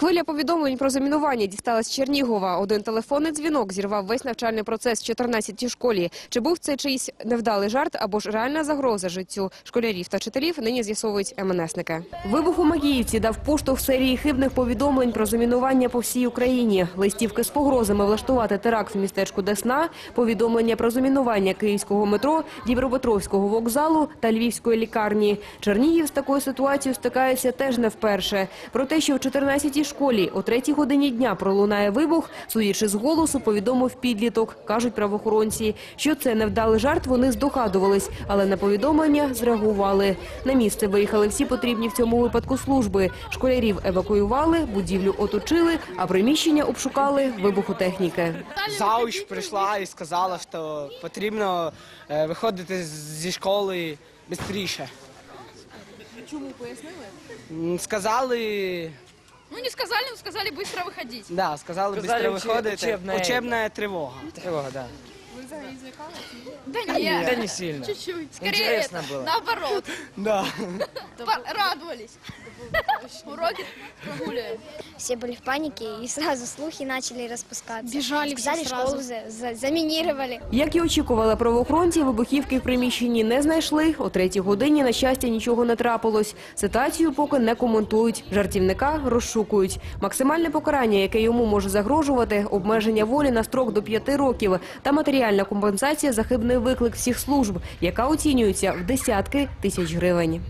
Хвиля повідомлень про замінування дісталась Чернігова. Один телефонний дзвінок зірвав весь навчальний процес в 14-й школі. Чи був це чийсь невдалий жарт або ж реальна загроза життю школярів та вчителів, нині з'ясовують МНСники. Вибух у Макіївці дав поштовх серії хибних повідомлень про замінування по всій Україні. Листівки з погрозами влаштувати теракт в містечку Десна, повідомлення про замінування київського метро, Дніпропетровського вокзалу та Львівської лікарні. Чернігів з такою ситуацією стикається теж не вперше. Про те, що в 14-й школі о 3 годині дня пролунає вибух, судячи з голосу, повідомив підліток, кажуть правоохоронці. Що це невдалий жарт, вони здогадувались, але на повідомлення зреагували. На місце виїхали всі потрібні в цьому випадку служби. Школярів евакуювали, будівлю оточили, а приміщення обшукали вибухотехніки. Зауч прийшла і сказала, що потрібно е, виходити зі школи швидше. Чому пояснили? Сказали, Ну не сказали, но сказали быстро выходить. да, сказали Сказали, быстро уче- виходити. учебна Учебна тривога. Тревога, да. Вы взагалі злякалися? Да нет. Да не сильно. Чуть-чуть. Скорее Интересно это, было. наоборот. Да. Радовались. Уроки прогуливаем. Все были в панике, и сразу слухи начали распускаться. Бежали все Сказали, сразу. школу за- за- заминировали. Як і очікували правоохоронці, вибухівки в приміщенні не знайшли. О третій годині, на щастя, нічого не трапилось. Ситуацію поки не коментують. Жартівника розшукують. Максимальне покарання, яке йому може загрожувати, обмеження волі на строк до п'яти років та матеріальна компенсація за хибний виклик всіх служб, яка оцінюється в десятки тисяч гривень.